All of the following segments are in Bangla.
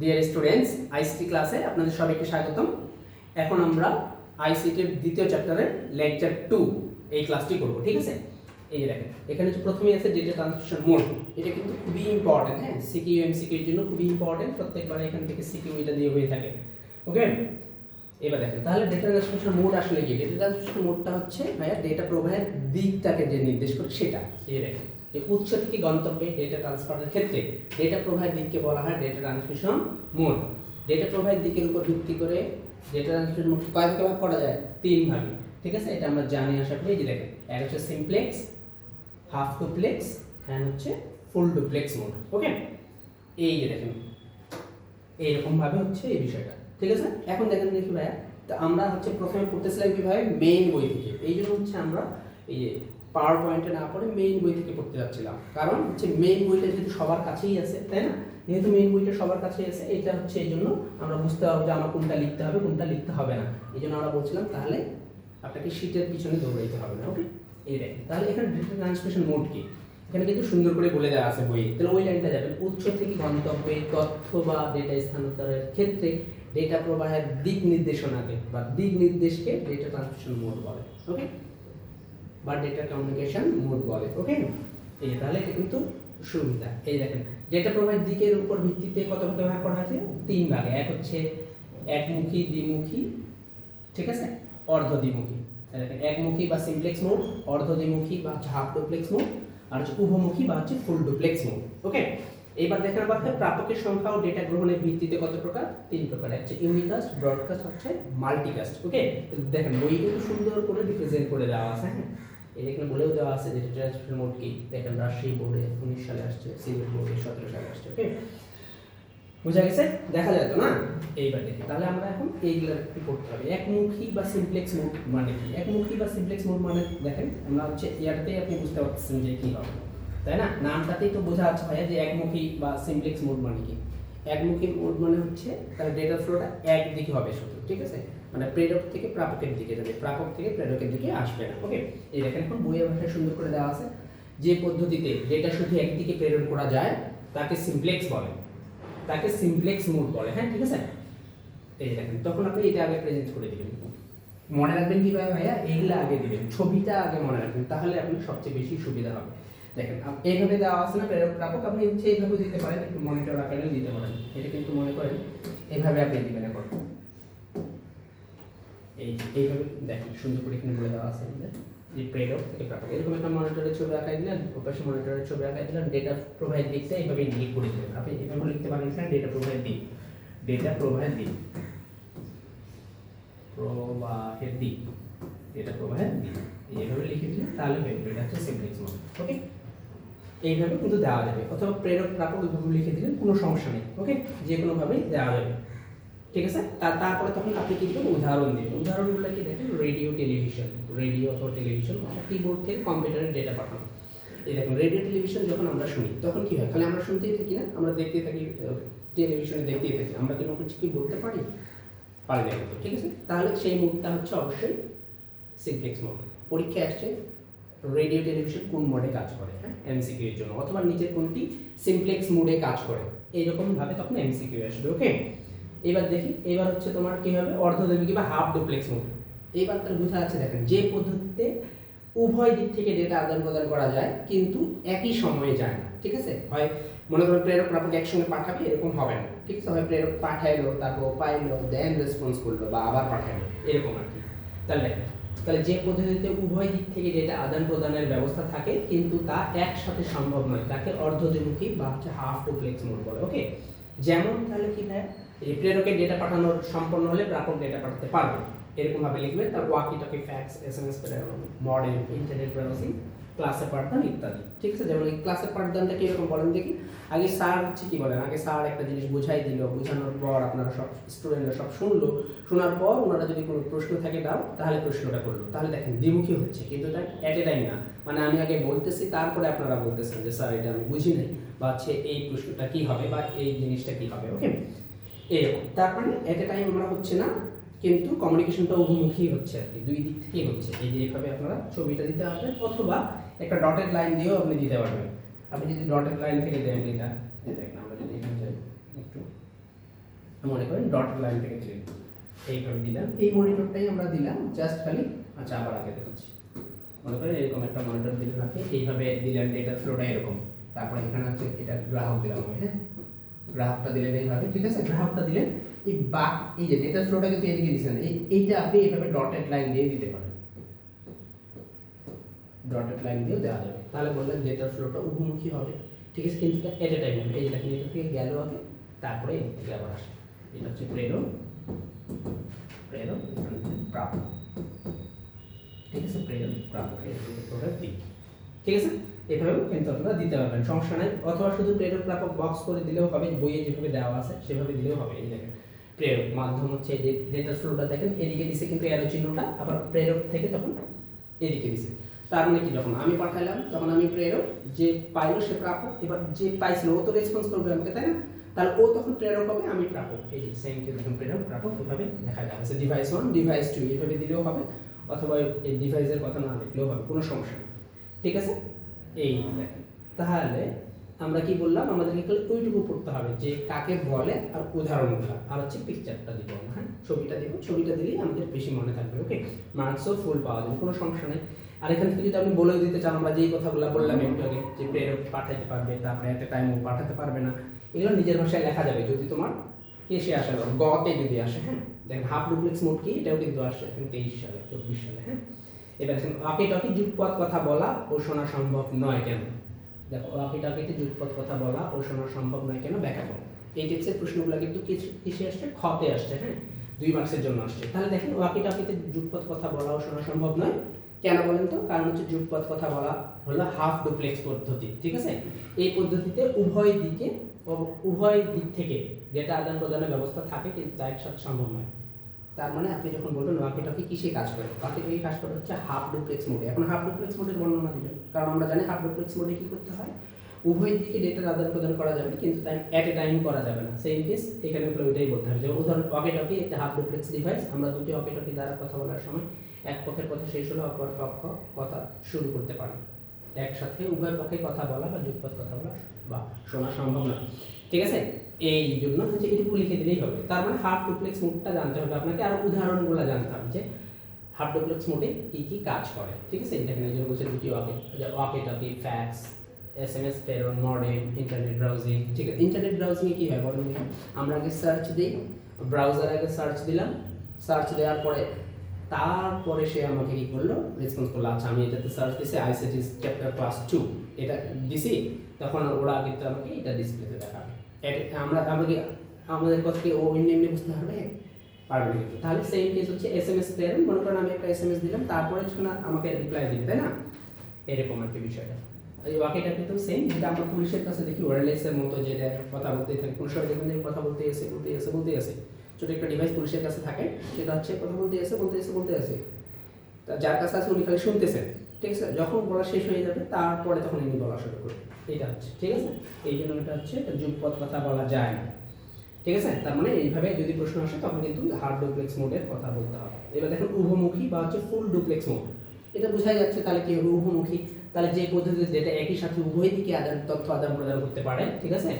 ডিয়ার স্টুডেন্টস আইসিটি ক্লাসে আপনাদের সবাইকে স্বাগতম। এখন আমরা আইসিটির দ্বিতীয় চ্যাপ্টারের লেকচার টু এই ক্লাসটি করব, ঠিক আছে? এই যে দেখেন, এখানে প্রথমেই আছে ডেটা ট্রান্সমিশন মোড এটা কিন্তু খুবই ইম্পর্টেন্ট হ্যাঁ? সিকিউ এমসিকিউ এর জন্য খুবই ইম্পর্টেন্ট প্রত্যেকবার এখান থেকে সিকিউ এটা দিয়ে হয়ে থাকে। ওকে এবার দেখেন, তাহলে ডেটা ট্রান্সমিশন মোড আসলে কি? ডেটা ট্রান্সমিশন মোডটা হচ্ছে ভাইয়া ডেটা প্রবাহের দিকটাকে যে নির্দেশ করে সেটা। এই দেখেন। যে উৎস থেকে গন্তব্যে ডেটা ট্রান্সফারের ক্ষেত্রে ডেটা প্রবাহের দিককে বলা হয় ডেটা ট্রান্সমিশন মোড ডেটা প্রবাহের দিকের উপর ভিত্তি করে ডেটা ট্রান্সমিশন মোড কয় ভাগে করা যায়? তিন ভাগে। ঠিক আছে? এটা আমরা জানি, আশা করি। যে দেখেন, এক হচ্ছে সিমপ্লেক্স হাফ ডুপ্লেক্স অ্যান্ড হচ্ছে ফুল ডুপ্লেক্স মোড ওকে এই যে দেখেন, এইরকম ভাবে হচ্ছে এই বিষয়টা। ঠিক আছে? এখন দেখেন দেখি ভাইয়া, তো আমরা হচ্ছে প্রথমে পড়তেছিলাম কীভাবে মেইন বই থেকে। এই জন্য হচ্ছে আমরা এই যে পাওয়ার পয়েন্টে না পড়ে মেইন বই থেকে পড়তে যাচ্ছিলাম। কারণ হচ্ছে মেইন বইটা যেহেতু সবার কাছেই আছে, তাই না? যেহেতু মেইন বইটা সবার কাছেই আছে, এটা হচ্ছে এই জন্য আমরা বুঝতে পারব যে আমার কোনটা লিখতে হবে, কোনটা লিখতে হবে না। এই জন্য আমরা বলছিলাম, তাহলে আপনাকে শীটের পিছনে দৌড়াইতে হবে না ওকে দেখেন তাহলে এখানে ডেটা ট্রান্সমিশন মোড কি? এখানে কিন্তু সুন্দর করে বলে দেওয়া আছে বইয়ে। তাহলে ওই লাইনটা যাবেন উৎস থেকে গন্তব্যে, তথ্য বা ডেটা স্থানান্তরের ক্ষেত্রে ডেটা প্রবাহের দিক নির্দেশনাকে বা দিক নির্দেশকে ডেটা ট্রান্সমিশন মোড বলে ওকে বা ডেটা কমিউনিকেশন মোড বলে ওকে এই তাহলে এটা কিন্তু সুবিধা। এই দেখেন ডেটা প্রবাহের দিকের উপর ভিত্তিতে কত ভাগে ভাগ করা আছে তিন ভাগে। এক হচ্ছে একমুখী, দ্বিমুখী, ঠিক আছে? অর্ধ দ্বিমুখী একমুখী বা সিমপ্লেক্স মোড অর্ধ দ্বিমুখী বা হাফ ডুপ্লেক্স মোড আর হচ্ছে উভমুখী বা হচ্ছে ফুল ডুপ্লেক্স মোড ওকে এবার দেখেন আবার প্রাপকের সংখ্যা ও ডেটা গ্রহণের ভিত্তিতে কত প্রকার? তিন প্রকার। হচ্ছে ইউনিকাস্ট ব্রডকাস্ট হচ্ছে মাল্টিকাস্ট ওকে দেখেন বই কিন্তু সুন্দর করে রিপ্রেজেন্ট করে দেওয়া আছে হ্যাঁ? এই এখানে বলেও দেওয়া আছে যে ট্রান্সফার মোড কি? দেখেন রাজশাহী বোর্ডে উনিশ সালে আসছে সিভিল বোর্ডে সতেরো সালে আসছে ওকে বোঝা গেছে? দেখা যায় তো, না? এইবার দেখি। তাহলে আমরা এখন এইগুলো একটু করতে হবে? একমুখী বা সিমপ্লেক্স মোড মানে কি? একমুখী বা সিমপ্লেক্স মোড মানে দেখেন, আমরা হচ্ছে ইয়ারতেই আপনি বুঝতে পারছেন যে কি হবে, তাই না? নামটাতেই তো বোঝা যাচ্ছে ভাইয়া যে একমুখী বা সিমপ্লেক্স মোড মানে কি? একমুখী মোড মানে হচ্ছে তাহলে ডেটা ফ্লোটা একদিকে হবে শুধু, ঠিক আছে? মানে প্রেরক থেকে প্রাপকের দিকে যাবে, প্রাপক থেকে প্রেরকের দিকে আসবে না ওকে এই দেখেন এখন বইয়ের ভাষায় সুন্দর করে দেওয়া আছে, যে পদ্ধতিতে ডেটা শুধু একদিকে প্রেরণ করা যায়, তাকে সিমপ্লেক্স বলে, তাকে সিমপ্লেক্স মোড বলে হ্যাঁ ঠিক আছে? এই দেখেন, তখন আপনি এটা আগে প্রেজেন্ট করে দিবেন। মনে রাখবেন কীভাবে ভাইয়া? এইগুলো আগে দিবেন, ছবিটা আগে মনে রাখবেন, তাহলে আপনার সবচেয়ে বেশি সুবিধা হবে। দেখেন এইভাবে দেওয়া আছে না, প্রেরক, প্রাপক, আপনি হচ্ছে এইভাবে দিতে পারেন, একটু মনিটর আকারেও দিতে পারেন, এটা কিন্তু মনে করেন, এইভাবে আপনি দিবেন এখন। এই এইভাবে দেখেন, সুন্দর করে এখানে বলে দেওয়া আছে যে প্রেরক প্রাপক এরকম একটা মনিটরের ছবি আঁকাই দিলেন ওপাশে মনিটরের ছবি আঁকাই দিলেন ডেটা প্রোভাইড দিকটা এইভাবে ইন্ডিকেট করে দিলেন আপনি এভাবে লিখতে পারেন এখানে ডেটা প্রোভাইড দিক। ডেটা প্রোভাইড দিক। প্রবাহের দিক। ডেটা প্রবাহের দিক। এইভাবে লিখে দিলে তাহলে হয়ে যাবে। এটা হচ্ছে সিমপ্লেক্স মোড ওকে এইভাবে কিন্তু দেওয়া যাবে। অথবা প্রেরক প্রাপক লিখে দিলেন কোনো সমস্যা নেই ওকে যে কোনোভাবেই দেওয়া যাবে। ঠিক আছে? তার তারপরে তখন আপনি কি দিবেন? উদাহরণ দিবেন। উদাহরণগুলো কি দেখেন? Radio television. রেডিও অথবা টেলিভিশন অথবা কিবোর্ড থেকে কম্পিউটারের ডেটা পাঠানো। এই দেখুন, রেডিও টেলিভিশন যখন আমরা শুনি, তখন কি হয়? খালি আমরা শুনতেই থাকি না, আমরা দেখতেই থাকি টেলিভিশনে দেখতেই থাকি। আমরা কিন্তু কিছু কি বলতে পারি? পারি না কিন্তু, ঠিক আছে? তাহলে সেই মুডটা হচ্ছে অবশ্যই সিমপ্লেক্স মোড পরীক্ষায় আসছে, রেডিও টেলিভিশন কোন মোডে কাজ করে হ্যাঁ? এমসিকিউ এর জন্য। অথবা নিচের কোনটি সিমপ্লেক্স মোডে কাজ করে। এইরকম ভাবে তখন এমসিকিউ আসবে ওকে এবার দেখি, এবার হচ্ছে তোমার কি হবে? অর্ধদ্বীপী বা হাফ ডুপ্লেক্স মোড এইবার তার বোঝা যাচ্ছে, দেখেন, যে পদ্ধতিতে উভয় দিক থেকে ডেটা আদান প্রদান করা যায়, কিন্তু একই সময়ে যায় না, ঠিক আছে? হয়, মনে করো প্রেরক প্রাপক একসঙ্গে পাঠাবে, এরকম হবে না, ঠিক আছে? হয়, প্রেরক পাঠাইলো, তারপর পাইলো দেন রেসপন্স করল বা আবার পাঠাইলো, এরকম আর কি। তাহলে তাহলে যে পদ্ধতিতে উভয় দিক থেকে ডেটা আদান প্রদানের ব্যবস্থা থাকে, কিন্তু তা একসাথে সম্ভব নয়, তাকে অর্ধদ্বিমুখী বা হচ্ছে হাফ ডুপ্লেক্স মোড বলে ওকে যেমন তাহলে কি ভাই এই প্রেরকের ডেটা পাঠানোর সম্পন্ন হলে প্রাপক ডেটা পাঠাতে পারবে। এরকম ভাবে লিখবে, তার walkie talkie fax S M S model internet browsing ক্লাসে পাঠদান ইত্যাদি। ঠিক আছে? যেমন এই ক্লাসের পাঠদানটা কীরকম বলেন দেখি? আগে স্যার হচ্ছে কি বলেন? আগে স্যার একটা জিনিস বুঝাই দিল, বোঝানোর পর আপনারা সব স্টুডেন্টরা সব শুনলো। শোনার পর ওনারা যদি কোনো প্রশ্ন থাকে দাও, তাহলে প্রশ্নটা করল। তাহলে দেখেন, দ্বিমুখী হচ্ছে। কিন্তু এটা অ্যাট এ টাইম না। মানে আমি আগে বলতেছি, তারপরে আপনারা বলতেছেন যে, স্যার, এটা আমি বুঝি নাই বা হচ্ছে এই প্রশ্নটা কি হবে বা এই জিনিসটা কি হবে? ওকে এরকম। তার মানে এট এ টাইম আমরা হচ্ছে না, কিন্তু কমিউনিকেশনটা উভমুখী হচ্ছে আর কি, দুই দিক থেকেই হচ্ছে। এই যে এইভাবে আপনারা ছবিটা দিতে পারবেন, অথবা একটা ডটেড লাইন দিয়েও আপনি দিতে পারবেন। আপনি যদি ডটেড লাইন থেকে দেন এটা দেখেন আমরা যদি এখানে যাই একটু মনে করেন ডট লাইন থেকে দিলেন এইভাবে দিলাম। এই মনিটরটাই আমরা দিলাম জাস্ট খালি আচ্ছা আবার আগে দেখাচ্ছি। মনে করেন এরকম একটা মনিটর দিলেন আপনি, এইভাবে দিলেন ডেটার ফ্লোটা এরকম। তারপরে এখানে হচ্ছে এটা গ্রাহক দিলাম আমি হ্যাঁ? গ্রাহকটা দিলেন এইভাবে, ঠিক আছে? গ্রাহকটা দিলেন, এই বাক, এই যে ডেটার ফ্লোটা কিন্তু এদিকে দিচ্ছেন এই এইটা আপনি এইভাবে ডটেড লাইন দিয়ে দিতে পারেন। ডটেড লাইন দিয়েও দেওয়া যাবে। তাহলে বললেন ডেটার ফ্লোটা উভমুখী হবে। ঠিক আছে, কিন্তু এট টাইম হবে। এই দেখেন, এটা থেকে গেল আগে, তারপরে এদিক থেকে আবার আসে এটা হচ্ছে প্রেরণ প্রেরণ প্রাপ্ত ঠিক আছে প্রেরণ প্রাপ্ত ঠিক আছে? এভাবেও কিন্তু আপনারা দিতে পারবেন। সমস্যা নাই। অথবা শুধু প্রেরক প্রাপক বক্স করে দিলেও হবে, বইয়ে যেভাবে দেওয়া আছে সেভাবে দিলেও হবে। এই দেখেন প্রেরক মাধ্যম হচ্ছে যে ডেটা ফ্লোটা দেখেন, এদিকে দিছে কিন্তু অ্যারো চিহ্নটা, আবার প্রেরক থেকে তখন এদিকে দিছে। তার মানে কি যখন আমি পাঠাইলাম তখন আমি প্রেরক যে পাইলো সে প্রাপক এবার যে পাইছিল ও তো রেসপন্স করবে আমাকে, তাই না? তাহলে ও তখন প্রেরক হবে আমি প্রাপক এই যে সেম কে দেখুন প্রেরক প্রাপক এভাবে দেখা যাচ্ছে ডিভাইস ওয়ান ডিভাইস টু এভাবে দিলেও হবে, অথবা এই ডিভাইসের কথা না লিখলেও হবে, কোনো সমস্যা নেই। ঠিক আছে? এই দেখেন। তাহলে আমরা কি বললাম? আমাদেরকে খালি ওইটুকু পড়তে হবে যে কাকে বলে আর উদাহরণগুলো আর হচ্ছে পিকচারটা দিব আমরা হ্যাঁ? ছবিটা দিব। ছবিটা দিলেই আমাদের বেশি মনে থাকবে ওকে মার্কসও ফুল পাওয়া যাবে, কোনো সমস্যা নেই। আর এখান থেকে যদি আপনি বলেও দিতে চান, আমরা যেই কথাগুলো বললাম একটু আগে, যে প্রেরক পাঠাতে পারবে, তারপরে একটা টাইম পাঠাতে পারবে না, এগুলো নিজের ভাষায় লেখা যাবে। যদি তোমার এসে আসে, গতে যদি আসে হ্যাঁ? দেখেন হাফ ডুপ্লেক্স মোড কি? এটাও কিন্তু এখন তেইশ সালে, চব্বিশ সালে হ্যাঁ? এবার দেখেন ওয়াকি টকি যুগপথ কথা বলা ও শোনা সম্ভব নয় কেন? দেখো ওয়াকি টকিতে যুগপথ কথা বলা ও শোনা সম্ভব নয় কেন? ব্যাখ্যা করো। এই টিপসের প্রশ্নগুলো কিন্তু কিছু- কিসে আসছে? খতে আসছে হ্যাঁ? দুই মার্কসের জন্য আসছে। তাহলে দেখেন ওয়াকি টকিতে যুগপথ কথা বলা ও শোনা সম্ভব নয়। কেন বলেন তো? কারণ হচ্ছে যুগপথ কথা বলা হলো হাফ ডুপ্লেক্স পদ্ধতি, ঠিক আছে? এই পদ্ধতিতে উভয় দিকে উভয় দিক থেকে যেটা আদান প্রদানের ব্যবস্থা থাকে, কিন্তু তা একসাথে সম্ভব নয়। তার মানে আপনি যখন বলবেন ওয়াকি টকি কিসে কাজ করে? ওয়াকি টকি কাজ করে হচ্ছে হাফ ডুপ্লেক্স মোডে এখন হাফ ডুপ্লেক্স মোডের বর্ণনা দিবেন। কারণ আমরা জানি হাফ ডুপ্লেক্স মোডে কী করতে হয়? উভয় দিকে ডেটার আদান প্রদান করা যাবে কিন্তু টাইম অ্যাট এ টাইম করা যাবে না। সেম কেস এখানে হলো ওইটাই বলতে হবে। যেমন উদাহরণ ওয়াকি টকি একটা হাফ ডুপ্লেক্স ডিভাইস আমরা দুটি ওয়াকি টকি দ্বারা কথা বলার সময় এক পক্ষের কথা শেষ হলে অপর পক্ষ কথা শুরু করতে পারে। একসাথে উভয় পক্ষে কথা বলা বা যুগপথ কথা বলা বা শোনা সম্ভব না ঠিক আছে? এই জন্য হচ্ছে এটুকু লিখে দিলেই হবে। তার মানে হাফ ডুপ্লেক্স মোডটা জানতে হবে আপনাকে, আর উদাহরণগুলো জানতে হবে যে হাফ ডুপ্লেক্স মোডে কি কি কাজ করে। ঠিক আছে? এটা এখানে যেমন বলছে দুটি walkie walkie talkie fax S M S প্রেরণ মডেম ইন্টারনেট ব্রাউজিং ঠিক আছে? ইন্টারনেট ব্রাউজিংয়ে কী হয় বলেন আমরা আগে সার্চ দিই ব্রাউজারে আগে সার্চ দিলাম। সার্চ দেওয়ার পরে, তারপরে সে আমাকে কি করল? রেসপন্স করল আচ্ছা আমি এটাতে সার্চ দিছি আইসিটি চ্যাপ্টার ক্লাস টু এটা দিছি, তখন ওরা কিন্তু আমাকে এটা ডিসপ্লেতে দেখাবে। আমরা আমরা কি আমাদের কথা কি ও এমনি এমনি বুঝতে পারবে? পারবে। না তাহলে সেম কেস হচ্ছে এস এম এস প্রেরণ মনে করেন আমি একটা এস এম এস দিলাম তারপরে যখন আমাকে রিপ্লাই দিবে তাই না? এরকম আর কি বিষয়টা। এই ওয়াকিটা কিন্তু সেম যেটা আমরা পুলিশের কাছে দেখি ওয়্যারলেসের মতো যেটা কথা বলতেই থাকে। সময় দেখবেন যে কথা বলতে এসে বলতে এসে বলতে এসে ছোট একটা ডিভাইস পুলিশের কাছে থাকে সেটা হচ্ছে কথা বলতে এসে বলতে এসে বলতে এসে তা যার কাছে আছে উনি খালি শুনতেছেন ঠিক আছে? যখন বলা শেষ হয়ে যাবে তারপরে তখন ইনি বলা শুরু করবে। এটা হচ্ছে, ঠিক আছে? এই জন্য এটা হচ্ছে যুগপথ কথা বলা যায় না। ঠিক আছে? তার মানে এইভাবে যদি প্রশ্ন আসে, তখন কিন্তু হার্ড ডুপ্লেক্স মোডের কথা বলতে হবে। এবার দেখেন উভমুখী বা হচ্ছে ফুল ডুপ্লেক্স মোড এটা বোঝা যাচ্ছে তাহলে কি হবে উভমুখী তাহলে যে পদ্ধতিতে ডেটা একই সাথে উভয় দিকে আদান, তথ্য আদান প্রদান করতে পারে, ঠিক আছে?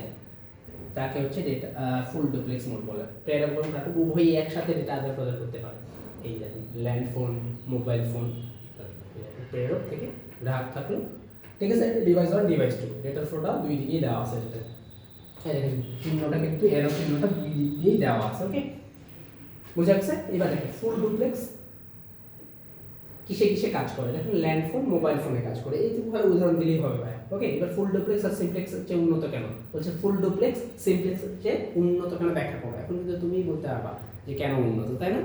তাকে হচ্ছে ডেটা ফুল ডুপ্লেক্স মোড বলে। এবং প্রাপক উভয়ই একসাথে ডেটা আদান প্রদান করতে পারে। এই ল্যান্ড ফোন মোবাইল ফোন প্রেরক থেকে গ্রাহক থাকল ঠিক আছে? ডিভাইস ওয়ান ডিভাইস টু ডেটার ফ্লোটা দুই দিকেই দেওয়া আছে এই দেখেন, চিহ্নটা কিন্তু এরো চিহ্নটা দুই দিক দিয়েই দেওয়া আছে ওকে বুঝা গেছে? এবার দেখেন ফুল ডুপ্লেক্স কিসে কিসে কাজ করে? দেখেন ল্যান্ড ফোন মোবাইল ফোনে কাজ করে। এই ভালো উদাহরণ দিলেই হবে ভাই ওকে এবার ফুল ডুপ্লেক্স আর সিমপ্লেক্স হচ্ছে উন্নত কেন? বলছে ফুল ডুপ্লেক্স সিমপ্লেক্স হচ্ছে উন্নত কেন ব্যাখ্যা করো? এখন কিন্তু তুমি বলতে পারবা যে কেন উন্নত, তাই না?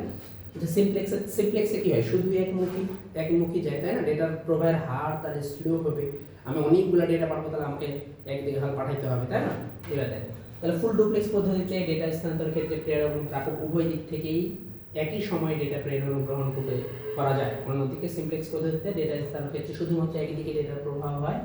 যে সিমপ্লেক্স সিমপ্লেক্সে কি হয়? শুধু একমুখী একমুখী যায়, তাই না? ডেটার প্রবাহের হার, তাহলে স্লো হবে। আমি অনেকগুলো ডেটা পাবো তাহলে আমাকে একদিকে হাল পাঠাইতে হবে, তাই না? এবার দেখো, তাহলে ফুল ডুপ্লেক্স পদ্ধতিতে ডেটা স্থানান্তরের ক্ষেত্রে প্রেরক এবং প্রাপক উভয় দিক থেকেই একই সময়ে ডেটা প্রেরণ গ্রহণ করতে, করা যায়। অন্যদিকে সিমপ্লেক্স পদ্ধতিতে ডেটা স্থানের ক্ষেত্রে শুধুমাত্র একই দিকে ডেটার প্রবাহ হয়।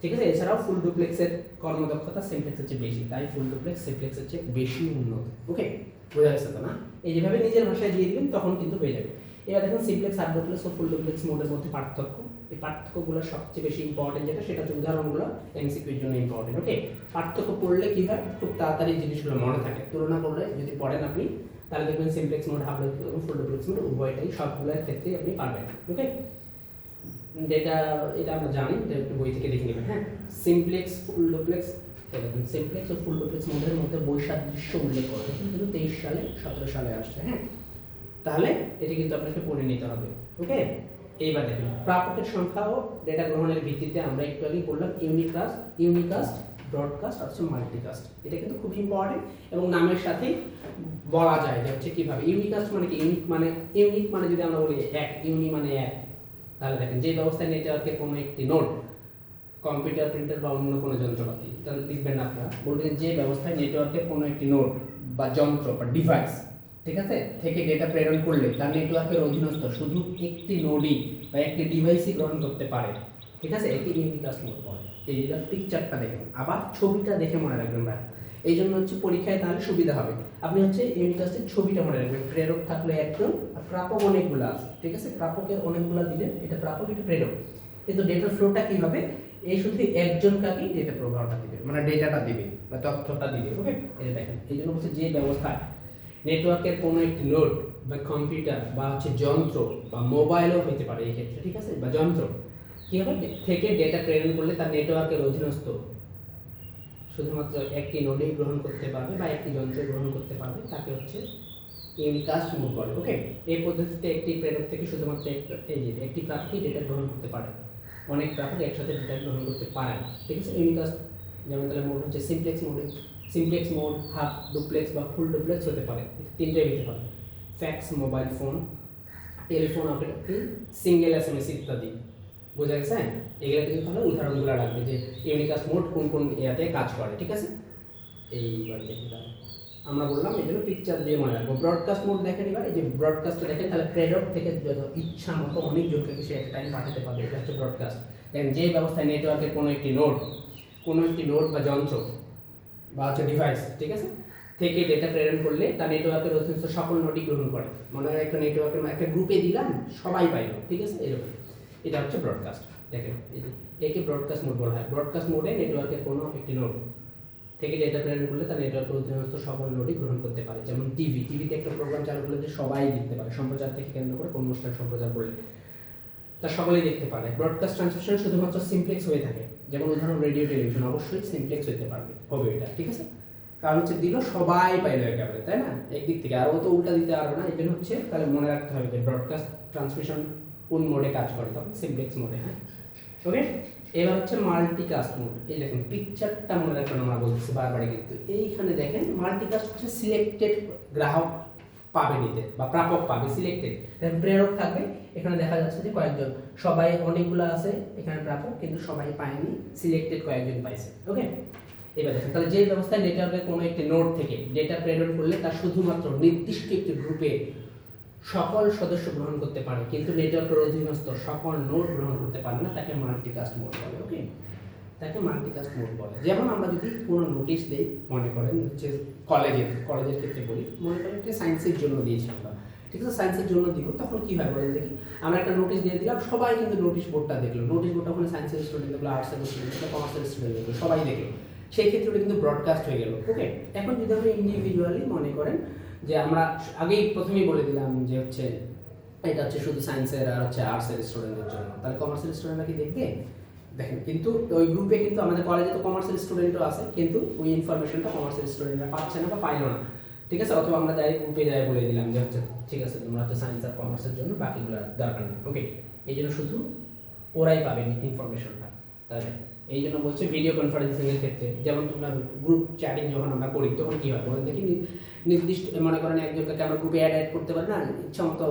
ঠিক আছে? এছাড়াও ফুল ডুপ্লেক্সের কর্মদক্ষতা সিমপ্লেক্সের চেয়ে বেশি, তাই ফুল ডুপ্লেক্স সিমপ্লেক্সের চেয়ে বেশি উন্নত ওকে বোঝা যাচ্ছে তো না? এই যেভাবে নিজের ভাষায় দিয়ে দিবেন, তখন কিন্তু হয়ে যাবে। এবার দেখুন সিমপ্লেক্স আর ডুপ্লেক্স ও ফুল ডুপ্লেক্স মোডের মধ্যে পার্থক্য। এই পার্থক্যগুলো সবচেয়ে বেশি ইম্পর্টেন্ট যেটা, সেটা হচ্ছে উদাহরণগুলো এমসিকিউর জন্য ইম্পর্টেন্ট ওকে পার্থক্য পড়লে কি হয়? খুব তাড়াতাড়ি জিনিসগুলো মনে থাকে। তুলনা করলে যদি পড়েন আপনি, তাহলে দেখবেন সিমপ্লেক্স মোড হাফ এবং ফুল ডুপ্লেক্স মোড উভয়টাই সবগুলোর ক্ষেত্রে আপনি পারবেন ওকে ডেটা এটা আমরা জানি, এটা একটু বই থেকে দেখে নেবেন হ্যাঁ? সিমপ্লেক্স ফুল ডুপ্লেক্স দেখুন সিমপ্লেক্স ও ফুল ডুপ্লেক্স মোডের মধ্যে বৈসাদৃশ্য উল্লেখ করা হয়েছে, কিন্তু তেইশ সালে, সতেরো সালে আসছে হ্যাঁ? তাহলে এটি কিন্তু আপনাকে পড়ে নিতে হবে, ওকে? এইবার দেখুন, প্রাপকের সংখ্যা ও ডেটা গ্রহণের ভিত্তিতে আমরা একটু আগে বললাম ইউনিকাস্ট ইউনিকাস্ট ব্রডকাস্ট আর হচ্ছে মাল্টিকাস্ট এটা কিন্তু খুব ইম্পর্টেন্ট এবং নামের সাথে বলা যায় যে হচ্ছে কীভাবে। ইউনিকাস্ট মানে কি? ইউনিক মানে ইউনিক মানে যদি আমরা বলি এক ইউনি মানে এক, তাহলে দেখেন যে ব্যবস্থায় নেটওয়ার্কে কোনো একটি নোট কম্পিউটার প্রিন্টার বা অন্য কোনো যন্ত্রপাতি এটা লিখবেন আপনারা। বলবেন যে ব্যবস্থায় নেটওয়ার্কে কোনো একটি নোট বা যন্ত্র বা ডিভাইস ঠিক আছে? থেকে ডেটা প্রেরণ করলে তার নেটওয়ার্কের অধীনস্থ শুধু একটি নোডই বা একটি ডিভাইসই গ্রহণ করতে পারে। ঠিক আছে? একে ইউনিকাস্ট নোট বলে এই পিকচারটা দেখুন আবার ছবিটা দেখে মনে রাখবেন ভাই। এই জন্য হচ্ছে পরীক্ষায় তাহলে সুবিধা হবে। আপনি হচ্ছে ইউনিকাস্টের ছবিটা মনে রাখবেন। প্রেরক থাকলে একজন আর প্রাপক অনেকগুলো আছে। ঠিক আছে? প্রাপকের অনেকগুলো দিলে এটা প্রাপক এটা প্রেরক। কিন্তু ডেটার ফ্লোটা কি হবে? এই শুধু একজন কাকেই ডেটা প্রবাহটা দিবে মানে ডেটাটা দিবে বা তথ্যটা দিবে ওকে যে দেখেন, এই জন্য বলছে যে ব্যবস্থা নেটওয়ার্কের কোনো একটি নোট বা কম্পিউটার বা হচ্ছে যন্ত্র বা মোবাইলও হতে পারে এই ক্ষেত্রে, ঠিক আছে? বা যন্ত্র। কি হবে? থেকে ডেটা প্রেরণ করলে তার নেটওয়ার্কের অধীনস্থ শুধুমাত্র একটি নোডেই গ্রহণ করতে পারবে বা একটি যন্ত্রে গ্রহণ করতে পারবে, তাকে হচ্ছে ইউনিকাস্ট মোড বলে ওকে এই পদ্ধতিতে একটি প্রেরক থেকে শুধুমাত্র একটি প্রাপকই ডেটা গ্রহণ করতে পারে। অনেক প্রাপক একসাথে ডেটা গ্রহণ করতে পারে না। ঠিক আছে? ইউনিকাস্ট যেমন তাহলে মোড হচ্ছে সিমপ্লেক্স মোডে সিমপ্লেক্স মোড হাফ ডুপ্লেক্স বা ফুল ডুপ্লেক্স হতে পারে। তিনটাই হতে পারে। Fax mobile phone telephone operator single S M S ইত্যাদি। বোঝা গেছে? হ্যাঁ এগুলো কিন্তু তাহলে উদাহরণগুলো রাখবে যে ইউনিকাস্ট মোড কোন কোন ইয়াতে কাজ করে। ঠিক আছে? এইবার দেখি তাহলে। আমরা বললাম এই জন্য পিকচার দিয়ে মনে রাখব। ব্রডকাস্ট মোড দেখেন এবার, এই যে ব্রডকাস্টে দেখেন, তাহলে প্রেরক থেকে যত ইচ্ছা মতো অনেক জনকে সে একটা টাইম পাঠাতে পারবে, এটা হচ্ছে ব্রডকাস্ট দেখেন, যে ব্যবস্থায় নেটওয়ার্কের কোনো একটি নোড কোনো একটি নোড বা যন্ত্র বা হচ্ছে ডিভাইস ঠিক আছে? থেকে ডেটা প্রেরণ করলে তার নেটওয়ার্কের অধীনস্থ সকল নোটই গ্রহণ করে। মনে হয় একটা নেটওয়ার্কের একটা গ্রুপে দিলাম, সবাই পাইলো, ঠিক আছে? এরকম। এটা হচ্ছে ব্রডকাস্ট দেখেন একে ব্রডকাস্ট মোড বলা হয়। ব্রডকাস্ট মোডে নেটওয়ার্কের কোনো একটি নোড থেকে ডেটা প্রেরণ করলে তার নেটওয়ার্কের অধীনস্থ সকল নোডই গ্রহণ করতে পারে। যেমন টিভি টিভিতে একটা প্রোগ্রাম চালু করলে যে সবাই দেখতে পারে, সম্প্রচার থেকে কেন্দ্র করে কোন অনুষ্ঠান সম্প্রচার করলে। তা সকলেই দেখতে পারে। ব্রডকাস্ট ট্রান্সমিশন শুধুমাত্র সিমপ্লেক্স হয়ে থাকে। যেমন উদাহরণ রেডিও টেলিভিশন অবশ্যই সিমপ্লেক্স হতে পারবে, হবে এটা, ঠিক আছে? কারণ হচ্ছে দিল সবাই পাইলো একেবারে তাই না? একদিক থেকে। আর তো উল্টা দিতে পারবে না জন্য হচ্ছে তাহলে মনে রাখতে হবে যে ব্রডকাস্ট ট্রান্সমিশন কোন মোডে কাজ করে, তখন সিমপ্লেক্স মোডে হ্যাঁ? ওকে এবার হচ্ছে মাল্টিকাস্ট মোড এই দেখেন পিকচারটা মনে রাখবেন আমরা বলতেছি বারবারই কিন্তু। এইখানে দেখেন মাল্টিকাস্ট হচ্ছে সিলেক্টেড গ্রাহক পাবে নিতে বা প্রাপক পাবে সিলেক্টেড প্রেরক থাকবে। এখানে দেখা যাচ্ছে যে কয়েকজন, সবাই অনেকগুলো আছে এখানে প্রাপক, কিন্তু সবাই পায়নি সিলেক্টেড কয়েকজন পাইছে ওকে এবার দেখেন, তাহলে যে ব্যবস্থায় নেটওয়ার্কের কোনো একটি নোড থেকে ডেটা প্রেরণ করলে তা শুধুমাত্র নির্দিষ্ট একটি গ্রুপে সকল সদস্য গ্রহণ করতে পারে, কিন্তু নেটওয়ার্কের অধীনস্থ সকল নোড গ্রহণ করতে পারে না, তাকে মাল্টিকাস্ট মোড বলে ওকে তাকে মাল্টিকাস্ট মোড বলে। যেমন আমরা যদি কোনো নোটিশ দেই, মনে করেন হচ্ছে কলেজের কলেজের ক্ষেত্রে বলি, মনে করেন একটা সায়েন্সের জন্য দিয়েছি আমরা। ঠিক আছে সায়েন্সের জন্য দিব, তখন কি হয় বলেন দেখি, আমরা একটা নোটিশ দিয়ে দিলাম, সবাই কিন্তু নোটিশ বোর্ডটা দেখল। নোটিশ বোর্ডটা ওখানে সায়েন্সের স্টুডেন্ট দেখল আর্টসের স্টুডেন্ট দেখল কমার্সের স্টুডেন্ট দেখল, সবাই দেখল। সেই ক্ষেত্রে কিন্তু ব্রডকাস্ট হয়ে গেল ওকে এখন যদি আমরা ইন্ডিভিজুয়ালি মনে করেন যে আমরা আগেই প্রথমেই বলে দিলাম যে হচ্ছে এটা হচ্ছে শুধু সায়েন্সের আর হচ্ছে আর্টসের স্টুডেন্টদের জন্য। তাহলে কমার্সের স্টুডেন্টরা কি দেখবে? দেখেন, কিন্তু ওই গ্রুপে কিন্তু আমাদের কলেজে তো কমার্সের স্টুডেন্টও আছে, কিন্তু ওই ইনফরমেশনটা কমার্সের স্টুডেন্টরা পাচ্ছে না বা পাইলো না। ঠিক আছে? অথবা আমরা যাই গ্রুপে যাই বলে দিলাম যে হচ্ছে, ঠিক আছে, তোমরা হচ্ছে সায়েন্স আর কমার্সের জন্য বাকিগুলো দরকার নেই। ওকে এই জন্য শুধু ওরাই পাবে ইনফরমেশনটা তাহলে এই জন্য বলছে ভিডিও কনফারেন্সিং এর ক্ষেত্রে। যেমন তোমরা গ্রুপ চ্যাটিং যখন আমরা করি, তখন কি হয়? বলেন দেখি নির্দিষ্ট, মনে করেন একজনকে আমরা গ্রুপে অ্যাড অ্যাড করতে পারি না, ইচ্ছা মতো,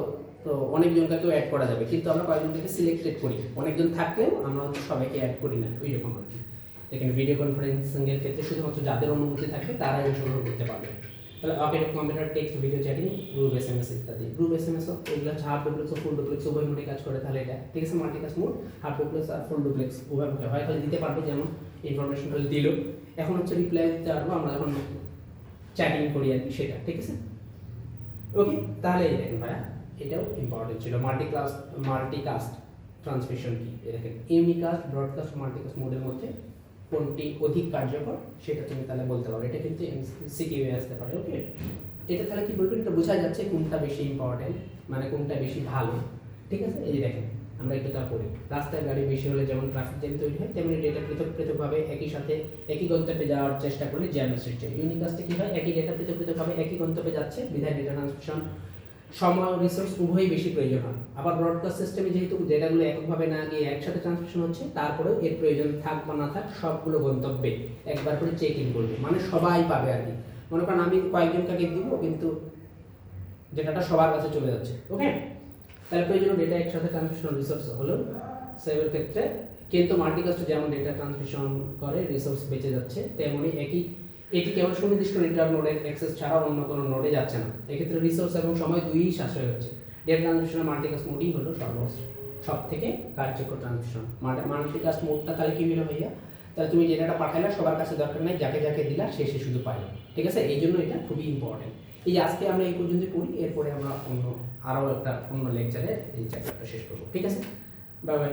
তো অনেকজনকেও অ্যাড করা যাবে। কিন্তু আমরা কয়েকজনকে সিলেক্টেড করি। অনেকজন থাকলেও আমরা হচ্ছে সবাইকে অ্যাড করি না, ওই রকম আর কি। এখানে ভিডিও কনফারেন্সিং এর ক্ষেত্রে শুধুমাত্র যাদের অনুমতি থাকবে, তারাই অংশগ্রহণ করতে পারবে। তাহলে অকেট computer text video chatting group S M S ইত্যাদি। গ্রুপ এস এম এস এগুলো হাফ ডুপ্লেক্স ফুল ডুপ্লেক্স উভয় মোডে কাজ করে। তাহলে এটা, ঠিক আছে? মাল্টিকাস মোড হাফ ডুপ্লেক্স আর ফুল ডুপ্লেক্স উভয় মোডে হয়। তাহলে দিতে পারবে যেমন ইনফরমেশন দিল। এখন হচ্ছে রিপ্লাই দিতে পারব, আমরা যখন চ্যাটিং করি আর কি সেটা, ঠিক আছে? ওকে তাহলে এই দেখেন ভাইয়া, এটাও ইম্পর্টেন্ট ছিল। Multi class multicast transmission কি দেখেন ইউনিকাস্ট ব্রডকাস্ট মাল্টিকাস্ট মোডের মধ্যে কোনটি অধিক কার্যকর, সেটা তুমি তাহলে বলতে পারো। এটা কিন্তু সিকিউ আসতে পারে ওকে এটা তাহলে কি বলবেন? এটা বোঝা যাচ্ছে কোনটা বেশি ইম্পর্টেন্ট মানে কোনটা বেশি ভালো, ঠিক আছে? এই যে দেখেন, আমরা একটু তা পড়ি। রাস্তায় গাড়ি বেশি হলে যেমন ট্রাফিক জ্যাম তৈরি হয়, তেমনি ডেটা পৃথক পৃথকভাবে একই সাথে একই গন্তব্যে যাওয়ার চেষ্টা করলে জ্যামের সৃষ্টি হয়। ইউনিকাস্টে কি হয়? একই ডেটা পৃথক পৃথকভাবে একই গন্তব্যে যাচ্ছে, বিধায় ডেটা ট্রান্সমিশন সময় রিসোর্স উভয়ই বেশি প্রয়োজন হয়। আবার ব্রডকাস্ট সিস্টেমে যেহেতু ডেটাগুলো এককভাবে না গিয়ে একসাথে ট্রান্সমিশন হচ্ছে, তারপরেও এর প্রয়োজন থাক বা না থাক সবগুলো গন্তব্যে একবার করে চেক ইন করবে। মানে সবাই পাবে আর কি। মনে করেন আমি কয়েকজন কাকে দিব, কিন্তু ডেটাটা সবার কাছে চলে যাচ্ছে। ওকে তাহলে প্রয়োজন ডেটা একসাথে ট্রান্সমিশন রিসোর্স হলো সেভের ক্ষেত্রে, কিন্তু মাল্টিকাস্ট যেমন ডেটা ট্রান্সমিশন করে রিসোর্স বেঁচে যাচ্ছে, তেমনি একই এটি কেবল সুনির্দিষ্ট নেটওয়ার্ক নোডের অ্যাক্সেস ছাড়া অন্য কোনো নোডে যাচ্ছে না। এক্ষেত্রে রিসোর্স এবং সময় দুইই সাশ্রয় হচ্ছে। ডেটা ট্রান্সমিশনের মাল্টিকাস্ট মোডই হলো সর্ব সব থেকে কার্যকর ট্রান্সমিশন মাল্টিকাস্ট মোডটা তাহলে কী হলো ভাইয়া? তাহলে তুমি ডেটাটা পাঠাইলা সবার কাছে দরকার নাই, যাকে যাকে দিলা সে সে শুধু পাইলো। ঠিক আছে? এই জন্য এটা খুবই ইম্পর্টেন্ট এই আজকে আমরা এই পর্যন্ত পড়ি, এরপরে আমরা অন্য আরও একটা অন্য লেকচারে এই চ্যাপ্টারটা শেষ করব। ঠিক আছে? Bye bye